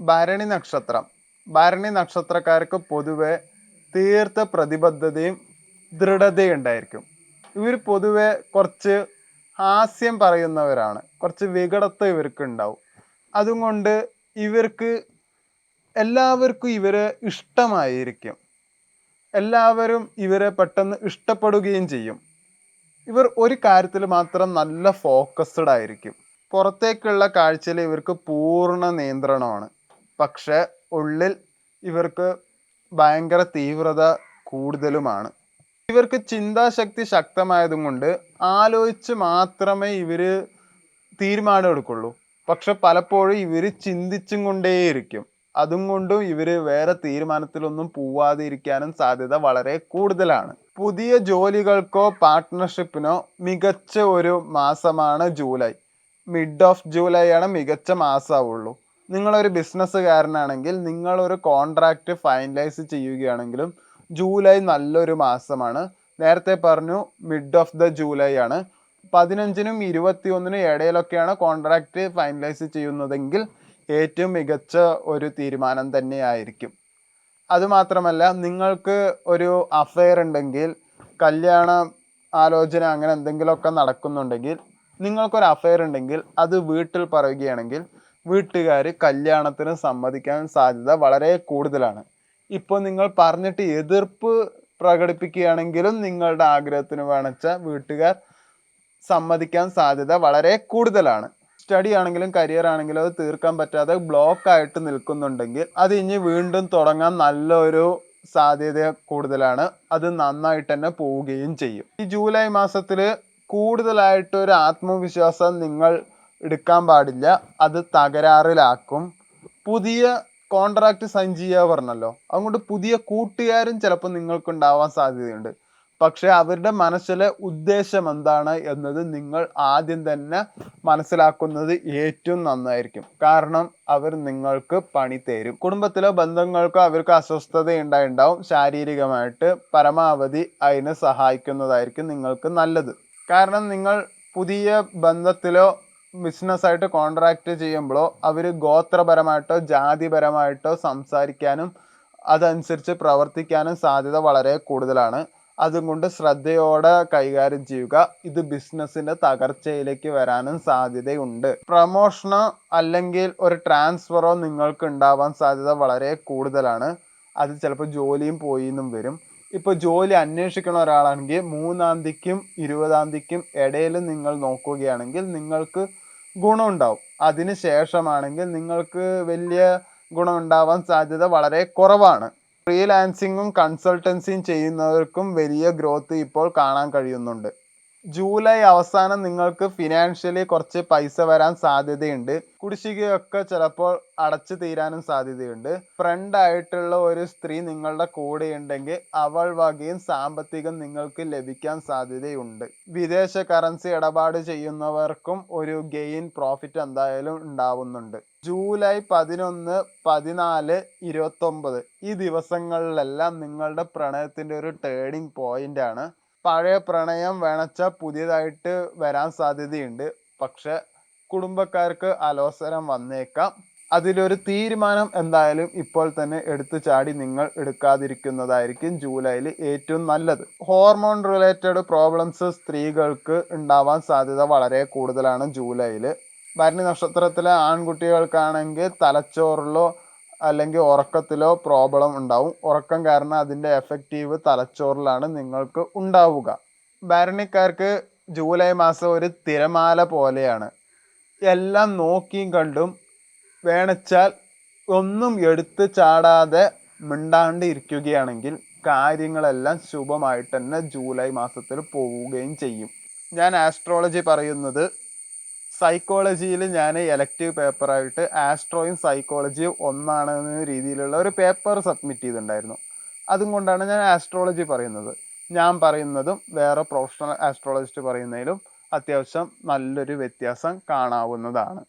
ഭരണി നക്ഷത്രം. ഭരണി നക്ഷത്രക്കാർക്ക് പൊതുവെ തീർത്ത പ്രതിബദ്ധതയും ദൃഢതയും ഉണ്ടായിരിക്കും. ഇവർ പൊതുവെ കുറച്ച് ഹാസ്യം പറയുന്നവരാണ്. കുറച്ച് വികടത്വം ഇവർക്ക് ഉണ്ടാവും. അതുകൊണ്ട് ഇവർക്ക് എല്ലാവർക്കും ഇവരെ ഇഷ്ടമായിരിക്കും. എല്ലാവരും ഇവരെ പെട്ടെന്ന് ഇഷ്ടപ്പെടുകയും ചെയ്യും. ഇവർ ഒരു കാര്യത്തിൽ മാത്രം നല്ല ഫോക്കസ്ഡ് ആയിരിക്കും. പുറത്തേക്കുള്ള കാഴ്ചയിൽ ഇവർക്ക് പൂർണ നിയന്ത്രണമാണ്. പക്ഷെ ഉള്ളിൽ ഇവർക്ക് ഭയങ്കര തീവ്രത കൂടുതലുമാണ്. ഇവർക്ക് ചിന്താശക്തി ശക്തമായതും കൊണ്ട് ആലോചിച്ച് മാത്രമേ ഇവർ തീരുമാനം എടുക്കുള്ളൂ. പക്ഷെ പലപ്പോഴും ഇവർ ചിന്തിച്ചും കൊണ്ടേയിരിക്കും. അതും കൊണ്ടും ഇവർ വേറെ തീരുമാനത്തിലൊന്നും പോവാതെ ഇരിക്കാനും സാധ്യത വളരെ കൂടുതലാണ്. പുതിയ ജോലികൾക്കോ പാർട്ട്ണർഷിപ്പിനോ മികച്ച ഒരു മാസമാണ് ജൂലൈ. മിഡ് ഓഫ് ജൂലൈ ആണ് മികച്ച മാസമാവുള്ളൂ നിങ്ങളൊരു ബിസിനസ്സുകാരനാണെങ്കിൽ നിങ്ങളൊരു കോൺട്രാക്റ്റ് ഫൈനലൈസ് ചെയ്യുകയാണെങ്കിലും ജൂലൈ നല്ലൊരു മാസമാണ്. നേരത്തെ പറഞ്ഞു മിഡ് ഓഫ് ദ ജൂലൈ ആണ്. പതിനഞ്ചിനും ഇരുപത്തിയൊന്നിനും ഇടയിലൊക്കെയാണ് കോൺട്രാക്റ്റ് ഫൈനലൈസ് ചെയ്യുന്നതെങ്കിൽ ഏറ്റവും മികച്ച ഒരു തീരുമാനം തന്നെയായിരിക്കും. അതുമാത്രമല്ല നിങ്ങൾക്ക് ഒരു അഫെയർ ഉണ്ടെങ്കിൽ കല്യാണ ആലോചന അങ്ങനെ എന്തെങ്കിലുമൊക്കെ നടക്കുന്നുണ്ടെങ്കിൽ നിങ്ങൾക്കൊരു അഫെയർ ഉണ്ടെങ്കിൽ അത് വീട്ടിൽ പറയുകയാണെങ്കിൽ വീട്ടുകാർ കല്യാണത്തിന് സമ്മതിക്കാൻ സാധ്യത വളരെ കൂടുതലാണ്. ഇപ്പോൾ നിങ്ങൾ പറഞ്ഞിട്ട് എതിർപ്പ് പ്രകടിപ്പിക്കുകയാണെങ്കിലും നിങ്ങളുടെ ആഗ്രഹത്തിന് വേണച്ച വീട്ടുകാർ സമ്മതിക്കാൻ സാധ്യത വളരെ കൂടുതലാണ്. സ്റ്റഡി ആണെങ്കിലും കരിയർ ആണെങ്കിലും അത് തീർക്കാൻ പറ്റാതെ ബ്ലോക്ക് ആയിട്ട് നിൽക്കുന്നുണ്ടെങ്കിൽ അത് ഇനി വീണ്ടും തുടങ്ങാൻ നല്ലൊരു സാധ്യത കൂടുതലാണ്. അത് നന്നായിട്ട് തന്നെ പോവുകയും ചെയ്യും. ഈ ജൂലൈ മാസത്തിൽ കൂടുതലായിട്ട് ഒരു ആത്മവിശ്വാസം നിങ്ങൾ എടുക്കാൻ പാടില്ല. അത് തകരാറിലാക്കും. പുതിയ കോൺട്രാക്ട് സൈൻ ചെയ്യുക പറഞ്ഞല്ലോ. അതുകൊണ്ട് പുതിയ കൂട്ടുകാരും ചിലപ്പോൾ നിങ്ങൾക്ക് ഉണ്ടാവാൻ സാധ്യതയുണ്ട്. പക്ഷെ അവരുടെ മനസ്സിലെ ഉദ്ദേശം എന്താണ് എന്നത് നിങ്ങൾ ആദ്യം തന്നെ മനസ്സിലാക്കുന്നത് ഏറ്റവും നന്നായിരിക്കും. കാരണം അവർ നിങ്ങൾക്ക് പണി തരും. കുടുംബത്തിലോ ബന്ധങ്ങൾക്കോ അവർക്ക് അസ്വസ്ഥത ഉണ്ടായിണ്ടാവും ശാരീരികമായിട്ട് പരമാവധി അതിനെ സഹായിക്കുന്നതായിരിക്കും നിങ്ങൾക്ക് നല്ലത്. കാരണം നിങ്ങൾ പുതിയ ബന്ധത്തിലോ ബിസിനസ് ആയിട്ട് കോൺട്രാക്ട് ചെയ്യുമ്പോഴോ അവർ ഗോത്രപരമായിട്ടോ ജാതിപരമായിട്ടോ സംസാരിക്കാനും അതനുസരിച്ച് പ്രവർത്തിക്കാനും സാധ്യത വളരെ കൂടുതലാണ്. അതുകൊണ്ട് ശ്രദ്ധയോടെ കൈകാര്യം ചെയ്യുക ഇത് ബിസിനസ്സിന്റെ തകർച്ചയിലേക്ക് വരാനും സാധ്യതയുണ്ട്. പ്രമോഷനോ അല്ലെങ്കിൽ ഒരു ട്രാൻസ്ഫറോ നിങ്ങൾക്ക് ഉണ്ടാവാൻ സാധ്യത വളരെ കൂടുതലാണ്. അത് ചിലപ്പോൾ ജോലിയും പോയി എന്നും വരും. ഇപ്പോൾ ജോലി അന്വേഷിക്കുന്ന ഒരാളാണെങ്കിൽ മൂന്നാം തീയതിക്കും ഇരുപതാം തീയതിക്കും ഇടയിൽ നിങ്ങൾ നോക്കുകയാണെങ്കിൽ നിങ്ങൾക്ക് ഗുണമുണ്ടാവും. അതിന് ശേഷമാണെങ്കിൽ നിങ്ങൾക്ക് വലിയ ഗുണം ഉണ്ടാവാൻ സാധ്യത വളരെ കുറവാണ്. ഫ്രീലാൻസിങ്ങും കൺസൾട്ടൻസിയും ചെയ്യുന്നവർക്കും വലിയ ഗ്രോത്ത് ഇപ്പോൾ കാണാൻ കഴിയുന്നുണ്ട്. ജൂലൈ അവസാനം നിങ്ങൾക്ക് ഫിനാൻഷ്യലി കുറച്ച് പൈസ വരാൻ സാധ്യതയുണ്ട്. കുടിശ്ശികയൊക്കെ ചിലപ്പോൾ അടച്ചു തീരാനും സാധ്യതയുണ്ട്. ഫ്രണ്ട് ആയിട്ടുള്ള ഒരു സ്ത്രീ നിങ്ങളുടെ കൂടെ ഉണ്ടെങ്കിൽ അവൾ വകയും സാമ്പത്തികം നിങ്ങൾക്ക് ലഭിക്കാൻ സാധ്യതയുണ്ട്. വിദേശ കറൻസി ഇടപാട് ചെയ്യുന്നവർക്കും ഒരു ഗെയിൻ പ്രോഫിറ്റ് എന്തായാലും ഉണ്ടാവുന്നുണ്ട്. ജൂലൈ പതിനൊന്ന് പതിനാല് ഇരുപത്തൊമ്പത് ഈ ദിവസങ്ങളിലെല്ലാം നിങ്ങളുടെ പ്രണയത്തിന്റെ ഒരു ടേണിംഗ് പോയിന്റ് ആണ്. പഴയ പ്രണയം വേണച്ച പുതിയതായിട്ട് വരാൻ സാധ്യതയുണ്ട്. പക്ഷെ കുടുംബക്കാർക്ക് അലോസരം വന്നേക്കാം. അതിലൊരു തീരുമാനം എന്തായാലും ഇപ്പോൾ തന്നെ എടുത്തു ചാടി നിങ്ങൾ എടുക്കാതിരിക്കുന്നതായിരിക്കും ജൂലൈയിൽ ഏറ്റവും നല്ലത്. ഹോർമോൺ റിലേറ്റഡ് പ്രോബ്ലംസ് സ്ത്രീകൾക്ക് ഉണ്ടാവാൻ സാധ്യത വളരെ കൂടുതലാണ് ജൂലൈയിൽ ഭരണി നക്ഷത്രത്തിലെ ആൺകുട്ടികൾക്കാണെങ്കിൽ തലച്ചോറിലോ അല്ലെങ്കിൽ ഉറക്കത്തിലോ പ്രോബ്ലം ഉണ്ടാവും. ഉറക്കം കാരണം അതിന്റെ എഫക്റ്റീവ് തലച്ചോറിലാണ് നിങ്ങൾക്ക് ഉണ്ടാവുക. ഭരണിക്കാർക്ക് ജൂലൈ മാസം ഒരു തിരമാല പോലെയാണ്. എല്ലാം നോക്കിയും കണ്ടും വേണച്ചാൽ ഒന്നും എടുത്ത് ചാടാതെ മിണ്ടാണ്ട് ഇരിക്കുകയാണെങ്കിൽ കാര്യങ്ങളെല്ലാം ശുഭമായിട്ട് തന്നെ ജൂലൈ മാസത്തിൽ പോവുകയും ചെയ്യും. ഞാൻ ആസ്ട്രോളജി പറയുന്നത് സൈക്കോളജിയിൽ ഞാൻ എലക്റ്റീവ് പേപ്പറായിട്ട് ആസ്ട്രോയും സൈക്കോളജിയും ഒന്നാണെന്ന രീതിയിലുള്ള ഒരു പേപ്പർ സബ്മിറ്റ് ചെയ്തിട്ടുണ്ടായിരുന്നു. അതും കൊണ്ടാണ് ഞാൻ ആസ്ട്രോളജി പറയുന്നത്. ഞാൻ പറയുന്നതും വേറെ പ്രൊഫഷണൽ ആസ്ട്രോളജിസ്റ്റ് പറയുന്നതിലും അത്യാവശ്യം നല്ലൊരു വ്യത്യാസം കാണാവുന്നതാണ്.